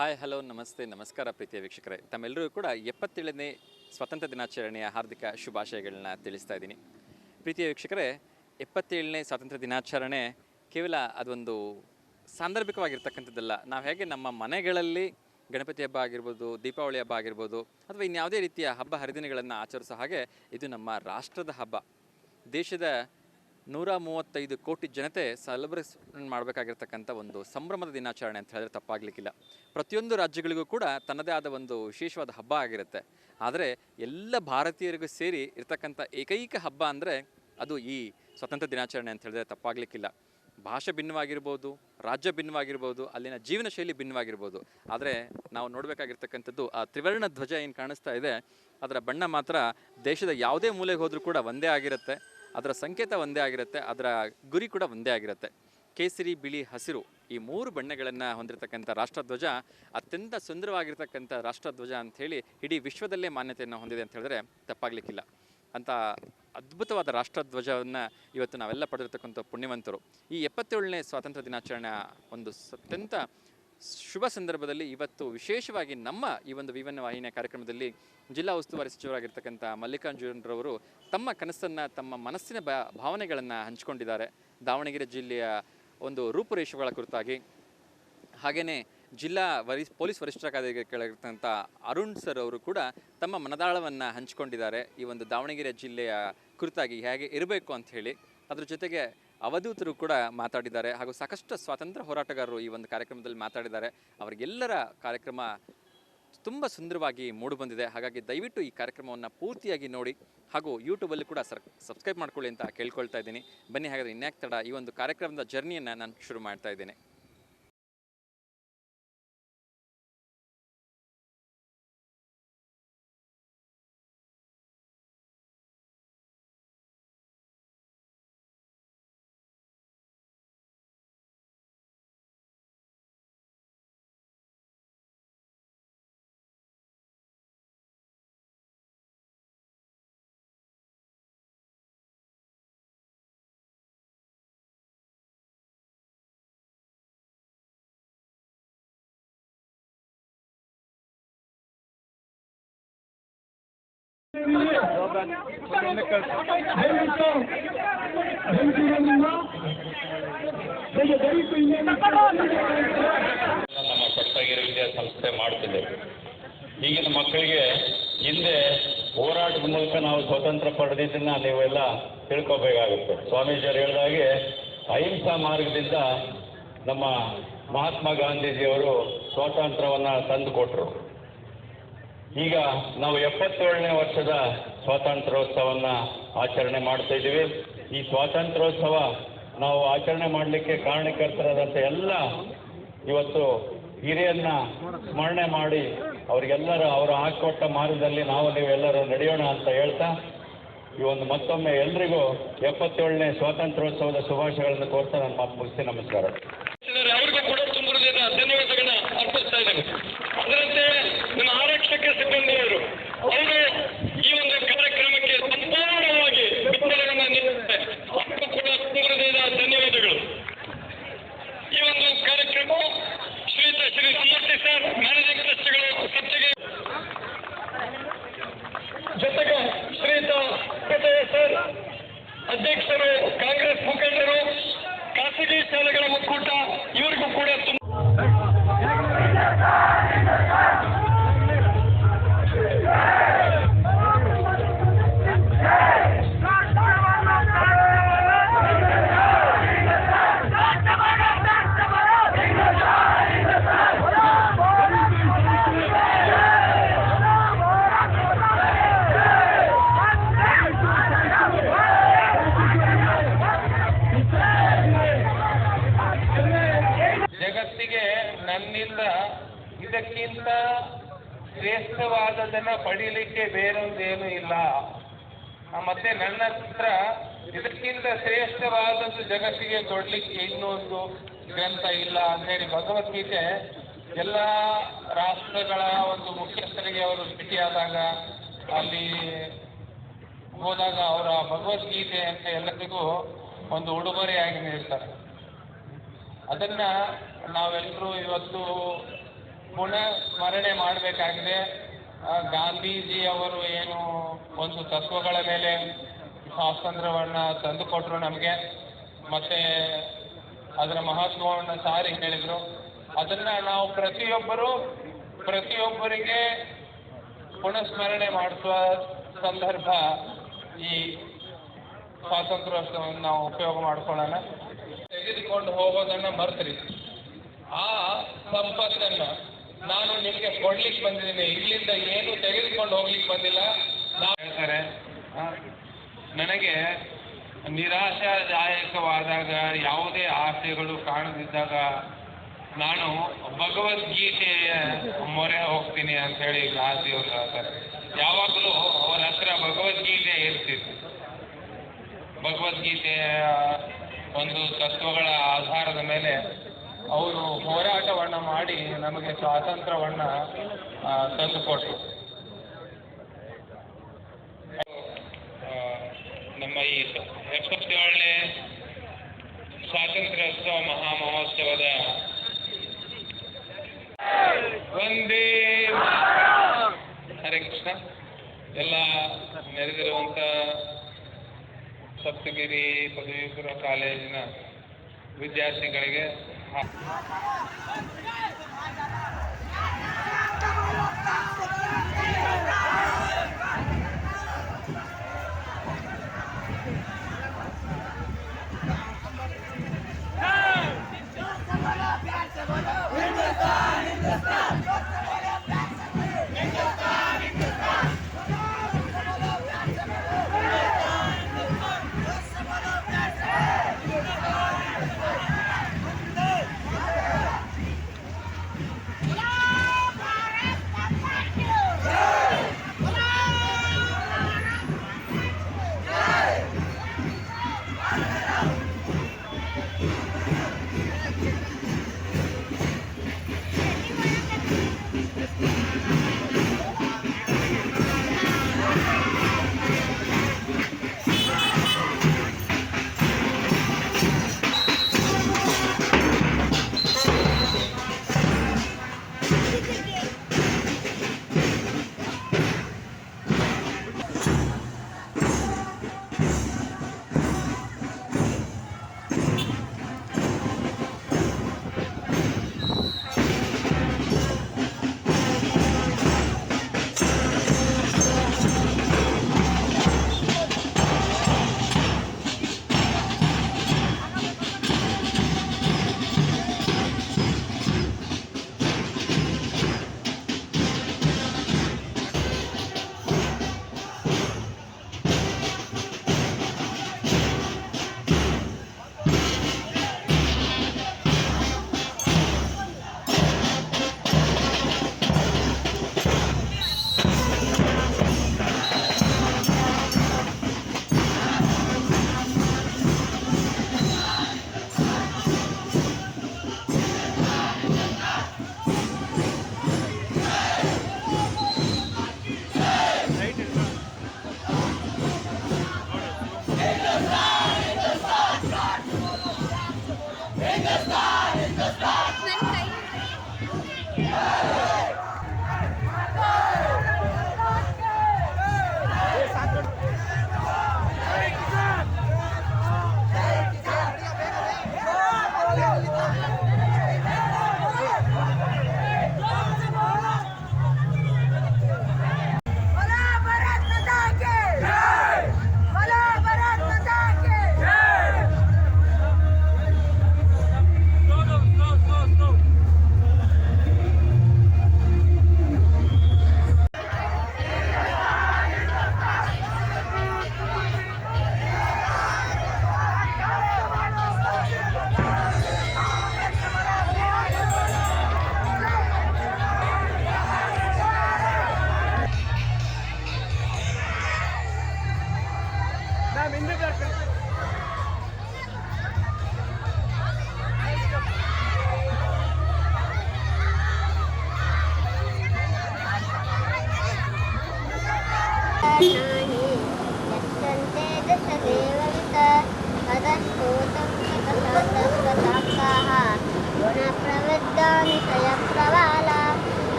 Hi hello ನಮಸ್ತೆ, ನಮಸ್ಕಾರ ಪ್ರೀತಿಯ ವೀಕ್ಷಕರೇ. ತಮ್ಮೆಲ್ಲರಿಗೂ ಕೂಡ ಎಪ್ಪತ್ತೇಳನೇ ಸ್ವಾತಂತ್ರ್ಯ ದಿನಾಚರಣೆಯ ಹಾರ್ದಿಕ ಶುಭಾಶಯಗಳನ್ನ ತಿಳಿಸ್ತಾ ಇದ್ದೀನಿ. ಪ್ರೀತಿಯ ವೀಕ್ಷಕರೇ, ಎಪ್ಪತ್ತೇಳನೇ ಸ್ವಾತಂತ್ರ್ಯ ದಿನಾಚರಣೆ ಕೇವಲ ಅದೊಂದು ಸಾಂದರ್ಭಿಕವಾಗಿರ್ತಕ್ಕಂಥದ್ದಲ್ಲ. ನಾವು ಹೇಗೆ ನಮ್ಮ ಮನೆಗಳಲ್ಲಿ ಗಣಪತಿ ಹಬ್ಬ ಆಗಿರ್ಬೋದು, ದೀಪಾವಳಿ ಹಬ್ಬ ಆಗಿರ್ಬೋದು, ಅಥವಾ ಇನ್ಯಾವುದೇ ರೀತಿಯ ಹಬ್ಬ ಹರಿದಿನಗಳನ್ನು ಆಚರಿಸೋ ಹಾಗೆ ಇದು ನಮ್ಮ ರಾಷ್ಟ್ರದ ಹಬ್ಬ. ದೇಶದ ನೂರ ಮೂವತ್ತೈದು ಕೋಟಿ ಜನತೆ ಸೆಲೆಬ್ರೇಷನ್ ಮಾಡಬೇಕಾಗಿರ್ತಕ್ಕಂಥ ಒಂದು ಸಂಭ್ರಮದ ದಿನಾಚರಣೆ ಅಂತ ಹೇಳಿದ್ರೆ ತಪ್ಪಾಗಲಿಕ್ಕಿಲ್ಲ. ಪ್ರತಿಯೊಂದು ರಾಜ್ಯಗಳಿಗೂ ಕೂಡ ತನ್ನದೇ ಆದ ಒಂದು ವಿಶೇಷವಾದ ಹಬ್ಬ ಆಗಿರುತ್ತೆ. ಆದರೆ ಎಲ್ಲ ಭಾರತೀಯರಿಗೂ ಸೇರಿ ಇರತಕ್ಕಂಥ ಏಕೈಕ ಹಬ್ಬ ಅಂದರೆ ಅದು ಈ ಸ್ವತಂತ್ರ ದಿನಾಚರಣೆ ಅಂತ ಹೇಳಿದ್ರೆ ತಪ್ಪಾಗಲಿಕ್ಕಿಲ್ಲ. ಭಾಷೆ ಭಿನ್ನವಾಗಿರ್ಬೋದು, ರಾಜ್ಯ ಭಿನ್ನವಾಗಿರ್ಬೋದು, ಅಲ್ಲಿನ ಜೀವನ ಶೈಲಿ ಭಿನ್ನವಾಗಿರ್ಬೋದು. ಆದರೆ ನಾವು ನೋಡಬೇಕಾಗಿರ್ತಕ್ಕಂಥದ್ದು ಆ ತ್ರಿವರ್ಣ ಧ್ವಜ ಏನು ಕಾಣಿಸ್ತಾ ಇದೆ, ಅದರ ಬಣ್ಣ ಮಾತ್ರ ದೇಶದ ಯಾವುದೇ ಮೂಲೆಗೆ ಹೋದರೂ ಕೂಡ ಒಂದೇ ಆಗಿರುತ್ತೆ. ಅದರ ಸಂಕೇತ ಒಂದೇ ಆಗಿರುತ್ತೆ, ಅದರ ಗುರಿ ಕೂಡ ಒಂದೇ ಆಗಿರುತ್ತೆ. ಕೇಸರಿ, ಬಿಳಿ, ಹಸಿರು ಈ ಮೂರು ಬಣ್ಣಗಳನ್ನು ಹೊಂದಿರತಕ್ಕಂಥ ರಾಷ್ಟ್ರಧ್ವಜ, ಅತ್ಯಂತ ಸುಂದರವಾಗಿರ್ತಕ್ಕಂಥ ರಾಷ್ಟ್ರಧ್ವಜ ಅಂಥೇಳಿ ಇಡೀ ವಿಶ್ವದಲ್ಲೇ ಮಾನ್ಯತೆಯನ್ನು ಹೊಂದಿದೆ ಅಂತ ಹೇಳಿದ್ರೆ ತಪ್ಪಾಗಲಿಕ್ಕಿಲ್ಲ. ಅಂತ ಅದ್ಭುತವಾದ ರಾಷ್ಟ್ರಧ್ವಜವನ್ನು ಇವತ್ತು ನಾವೆಲ್ಲ ಪಡೆದಿರ್ತಕ್ಕಂಥ ಪುಣ್ಯವಂತರು. ಈ ಎಪ್ಪತ್ತೇಳನೇ ಸ್ವಾತಂತ್ರ್ಯ ದಿನಾಚರಣೆಯ ಒಂದು ಅತ್ಯಂತ ಶುಭ ಸಂದರ್ಭದಲ್ಲಿ ಇವತ್ತು ವಿಶೇಷವಾಗಿ ನಮ್ಮ ಈ ಒಂದು ವಿವನ್ನ ವಾಹಿನಿಯ ಕಾರ್ಯಕ್ರಮದಲ್ಲಿ ಜಿಲ್ಲಾ ಉಸ್ತುವಾರಿ ಸಚಿವರಾಗಿರ್ತಕ್ಕಂಥ ಮಲ್ಲಿಕಾರ್ಜುನರವರು ತಮ್ಮ ಕನಸನ್ನು, ತಮ್ಮ ಮನಸ್ಸಿನ ಬ, ಭಾವನೆಗಳನ್ನು ಹಂಚಿಕೊಂಡಿದ್ದಾರೆ. ದಾವಣಗೆರೆ ಜಿಲ್ಲೆಯ ಒಂದು ರೂಪುರೇಷೆಗಳ ಕುರಿತಾಗಿ. ಹಾಗೆಯೇ ಜಿಲ್ಲಾ ವರಿ, ಪೊಲೀಸ್ ವರಿಷ್ಠರಾಗಿರ್ತಕ್ಕಂಥ ಅರುಣ್ ಸರ್ ಅವರು ಕೂಡ ತಮ್ಮ ಮನದಾಳವನ್ನು ಹಂಚಿಕೊಂಡಿದ್ದಾರೆ. ಈ ಒಂದು ದಾವಣಗೆರೆ ಜಿಲ್ಲೆಯ ಕುರಿತಾಗಿ ಹೇಗೆ ಇರಬೇಕು ಅಂತ ಹೇಳಿ. ಅದ್ರ ಜೊತೆಗೆ ಅವಧೂತರು ಕೂಡ ಮಾತಾಡಿದ್ದಾರೆ ಹಾಗೂ ಸಾಕಷ್ಟು ಸ್ವಾತಂತ್ರ್ಯ ಹೋರಾಟಗಾರರು ಈ ಒಂದು ಕಾರ್ಯಕ್ರಮದಲ್ಲಿ ಮಾತಾಡಿದ್ದಾರೆ. ಅವರಿಗೆಲ್ಲರ ಕಾರ್ಯಕ್ರಮ ತುಂಬ ಸುಂದರವಾಗಿ ಮೂಡಿಬಂದಿದೆ ಹಾಗಾಗಿ ದಯವಿಟ್ಟು ಈ ಕಾರ್ಯಕ್ರಮವನ್ನು ಪೂರ್ತಿಯಾಗಿ ನೋಡಿ ಹಾಗೂ ಯೂಟ್ಯೂಬಲ್ಲಿ ಕೂಡ ಸರ್ ಸಬ್ಸ್ಕ್ರೈಬ್ ಮಾಡ್ಕೊಳ್ಳಿ ಅಂತ ಕೇಳ್ಕೊಳ್ತಾ ಇದ್ದೀನಿ. ಬನ್ನಿ ಹಾಗಾದರೆ ಇನ್ಯಾಕ್ ತಡ ಈ ಒಂದು ಕಾರ್ಯಕ್ರಮದ ಜರ್ನಿಯನ್ನು ನಾನು ಶುರು ಮಾಡ್ತಾ ಇದ್ದೇನೆ. ನಮ್ಮ ಕೊಟ್ಟಗಿರಿ ವಿದ್ಯಾಸಂಸ್ಥೆ ಮಾಡ್ತಿದೆ ಈಗಿನ ಮಕ್ಕಳಿಗೆ ಹಿಂದೆ ಹೋರಾಟದ ಮೂಲಕ ನಾವು ಸ್ವತಂತ್ರ ಪಡೆದಿದ್ದನ್ನ ನೀವೆಲ್ಲ ತಿಳ್ಕೋಬೇಕಾಗುತ್ತೆ. ಸ್ವಾಮೀಜಿಯವರು ಹೇಳಿದ ಹಾಗೆ ಅಹಿಂಸಾ ಮಾರ್ಗದಿಂದ ನಮ್ಮ ಮಹಾತ್ಮ ಗಾಂಧೀಜಿಯವರು ಸ್ವಾತಂತ್ರ್ಯವನ್ನ ತಂದುಕೊಟ್ರು. ಈಗ ನಾವು ಎಪ್ಪತ್ತೇಳನೇ ವರ್ಷದ ಸ್ವಾತಂತ್ರ್ಯೋತ್ಸವನ್ನ ಆಚರಣೆ ಮಾಡ್ತಾ ಇದ್ದೀವಿ. ಈ ಸ್ವಾತಂತ್ರ್ಯೋತ್ಸವ ನಾವು ಆಚರಣೆ ಮಾಡಲಿಕ್ಕೆ ಕಾರಣಕರ್ತರಾದಂಥ ಎಲ್ಲ ಇವತ್ತು ಹಿರಿಯನ್ನ ಸ್ಮರಣೆ ಮಾಡಿ ಅವರಿಗೆಲ್ಲರ ಅವರು ಹಾಕಿಕೊಟ್ಟ ಮಾರ್ಗದಲ್ಲಿ ನಾವು ನೀವೆಲ್ಲರೂ ನಡೆಯೋಣ ಅಂತ ಹೇಳ್ತಾ, ಈ ಒಂದು ಮತ್ತೊಮ್ಮೆ ಎಲ್ರಿಗೂ ಎಪ್ಪತ್ತೇಳನೇ ಸ್ವಾತಂತ್ರ್ಯೋತ್ಸವದ ಶುಭಾಶಯಗಳನ್ನು ಕೋರ್ತಾ ನಾನು ಮಾತು ಮುಗಿಸಿ ನಮಸ್ಕಾರ. ಮತ್ತೆ ನನ್ನ ಹತ್ರ ಇದಕ್ಕಿಂತ ಶ್ರೇಷ್ಠವಾದದ್ದು ಜಗತ್ತಿಗೆ ಕೊಡ್ಲಿಕ್ಕೆ ಇನ್ನೊಂದು ಗ್ರಂಥ ಇಲ್ಲ ಅಂತೇಳಿ ಭಗವದ್ಗೀತೆ ಎಲ್ಲ ರಾಷ್ಟ್ರಗಳ ಒಂದು ಮುಖ್ಯಸ್ಥರಿಗೆ ಅವರು ಭೇಟಿಯಾದಾಗ ಅಲ್ಲಿ ಹೋದಾಗ ಅವರ ಭಗವದ್ಗೀತೆ ಅಂತ ಎಲ್ಲರಿಗೂ ಒಂದು ಉಡುಗೊರೆಯಾಗಿ ನೀಡ್ತಾರೆ ಅದನ್ನ ನಾವೆಲ್ಲರೂ ಇವತ್ತು ಪುನಃ ಸ್ಮರಣೆ ಮಾಡಬೇಕಾಗಿದೆ. ಗಾಂಧೀಜಿ ಅವರು ಏನು ಒಂದು ತತ್ವಗಳ ಮೇಲೆ ಸ್ವಾತಂತ್ರ್ಯವನ್ನ ತಂದುಕೊಟ್ರು ನಮಗೆ. ಮತ್ತೆ ಅದರ ಮಹತ್ವವನ್ನು ಸಾರಿ ಹೇಳಿದ್ರು. ಅದನ್ನ ನಾವು ಪ್ರತಿಯೊಬ್ಬರು, ಪ್ರತಿಯೊಬ್ಬರಿಗೆ ಪುನಃಸ್ಮರಣೆ ಮಾಡಿಸುವ ಸಂದರ್ಭ ಈ ಸ್ವಾತಂತ್ರ್ಯೋತ್ಸವವನ್ನು ನಾವು ಉಪಯೋಗ ಮಾಡ್ಕೊಳ್ಳೋಣ. ತೆಗೆದುಕೊಂಡು ಹೋಗೋದನ್ನ ಮರ್ತರಿ. ಆ ಸಂಪತ್ತನ್ನ ಕೊಡ್ಲಿಕ್ಕೆ ಬಂದಿದ್ದೀನಿ. ಇಲ್ಲಿಂದ ಏನು ತೆಗೆದುಕೊಂಡು ಹೋಗ್ಲಿಕ್ಕೆ ಬಂದಿಲ್ಲ. ಹೇಳ್ತಾರೆ ನನಗೆ ನಿರಾಶಾದಾಯಕವಾದಾಗ, ಯಾವುದೇ ಆಸೆಗಳು ಕಾಣದಿದ್ದಾಗ ನಾನು ಭಗವದ್ಗೀತೆಯ ಮೊರೆ ಹೋಗ್ತೀನಿ ಅಂತ ಹೇಳಿ ಗಾಂಧಿಯವರು ಹೇಳ್ತಾರೆ. ಯಾವಾಗಲೂ ಅವರ ಹತ್ರ ಭಗವದ್ಗೀತೆ ಇರ್ತಿತ್ತು. ಭಗವದ್ಗೀತೆಯ ಒಂದು ತತ್ವಗಳ ಆಧಾರದ ಮೇಲೆ ಅವರು ಹೋರಾಟವನ್ನ ಮಾಡಿ ನಮಗೆ ಸ್ವಾತಂತ್ರ್ಯವನ್ನ ತಂದುಕೊಟ್ರು ನಮ್ಮ ಈ ಎಪ್ಪತ್ತೇಳನೇ ಸ್ವಾತಂತ್ರ್ಯೋತ್ಸವ ಮಹಾ ಮಹೋತ್ಸವದ. ಹರೇ ಕೃಷ್ಣ ಎಲ್ಲ ನೆರೆದಿರುವಂತ ಸಪ್ತಗಿರಿ ಪದವಿಪುರ ಕಾಲೇಜಿನ ವಿದ್ಯಾರ್ಥಿಗಳಿಗೆ Yeah.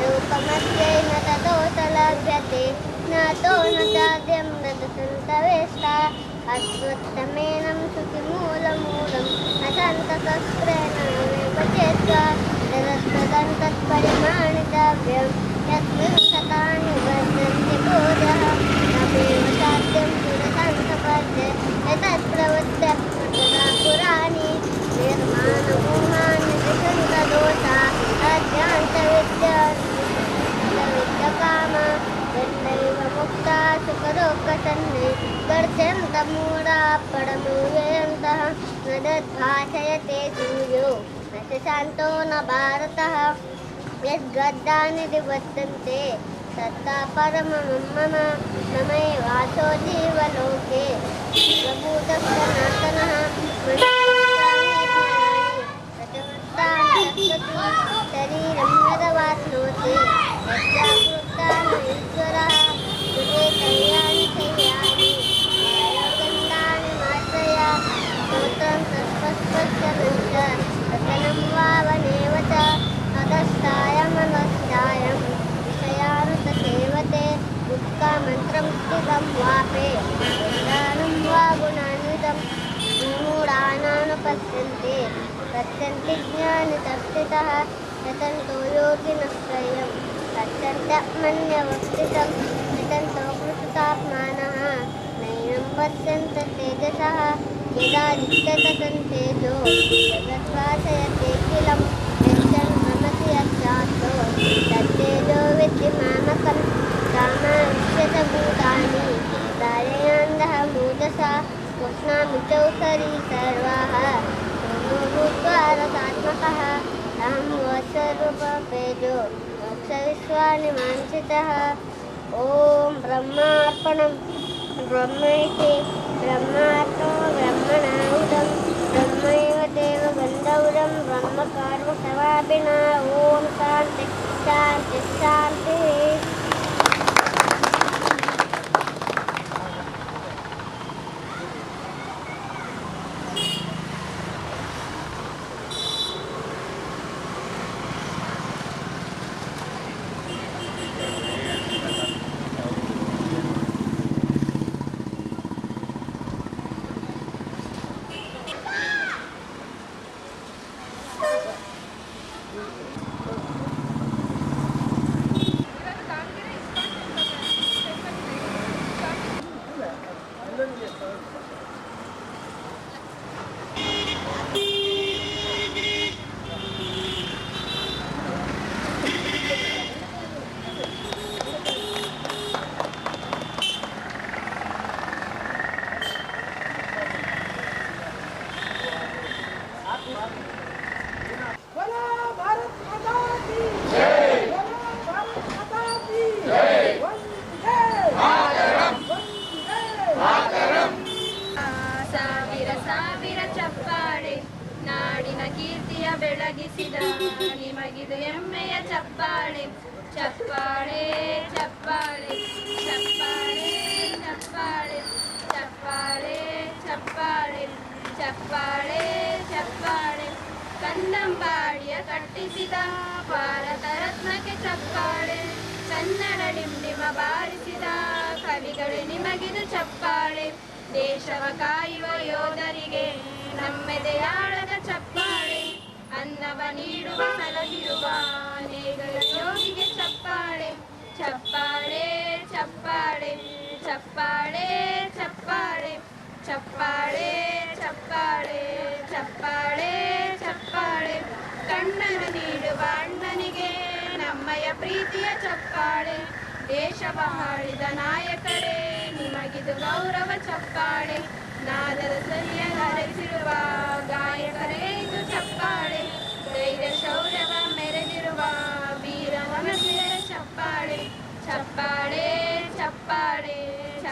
रूपमस्यै न ततो स न तो न साध्यं न तन्तवेष्टा अत्युत्तमेन सुमूलमूलं न सन्तशस्त्रेण तत्मतं तत्परिमाणितव्यं यत्तानि वर्तन्ते भोजः साध्यं तु पद्य य तत्र पडमुवेन्तः न दद्भाषयते सूर्यो न शशान्तो न भारतः। यद्गद्दानि निवर्तन्ते सत्ता परमं मम नमैवासो जीवलोके। प्रभूतः शरीरं पश्यन्ति पश्यन्ति ज्ञानचक्षुतः यतन्तो योगिनश्रयं पश्यन्तमन्यवस्थितं यतन्तो कृततात्मानः नैनं पश्यन्त तेजसः यदा दिक्तततं जगद्वासयते किलं तत्तेजो विद्धि मामकं जौसरी सर्वः भूत्वारसात्मकः अहं वत्सरूपपेजो मोक्षविश्वानिमांसितः ॐ ब्रह्मार्पणं ब्रह्म इति ब्रह्मात्मो ब्रह्मणाहुतं ब्रह्मैव देव बन्धौरं ब्रह्मकार्मसवाभिना ॐ शान्ति शान्ति शान्तिः ಕಟ್ಟಿಸಿದ ಭಾರತ ರತ್ನಕ್ಕೆ ಚಪ್ಪಾಳೆ ಕನ್ನಡ ಡಿಂಡಿಮ ಬಾರಿಸಿದ ಕವಿಗಳು ನಿಮಗಿದು ಚಪ್ಪಾಳೆ. ದೇಶವ ಕಾಯುವ ಯೋಧರಿಗೆ ನಮ್ಮೆದೆಯಾಳದ ಚಪ್ಪಾಳೆ. ಅನ್ನವ ನೀಡುವ ಸಲಹಿರುವ ನೇಗಲ ಯೋಗಿಗೆ ಚಪ್ಪಾಳೆ. ಚಪ್ಪಾಳೆ ಚಪ್ಪಾಳೆ ಚಪ್ಪಾಳೆ ಚಪ್ಪಾಳೆ. ಚಪ್ಪಾಳೆ ಚಪ್ಪಾಳೆ ಚಪ್ಪಾಳೆ ಚಪ್ಪಾಳೆ. ಕಣ್ಣನ್ನು ನೀಡುವ ಅಣ್ಣನಿಗೆ, ನಮ್ಮಯ ಪ್ರೀತಿಯ ಚಪ್ಪಾಳೆ ದೇಶವ ಆಳಿದ ನಾಯಕರೇ, ನಿಮಗಿದು ಗೌರವ ಚಪ್ಪಾಳೆ ನಾದರ ಸರಿಯ ಹರಿಸಿರುವ ಗಾಯಕರೇ ಇದು ಚಪ್ಪಾಳೆ, ಧೈರ್ಯ ಶೌರ್ಯವ ಮೆರೆದಿರುವ ವೀರ ಚಪ್ಪಾಳೆ ಚಪ್ಪಾಳೆ ಚಪ್ಪಾಳೆ.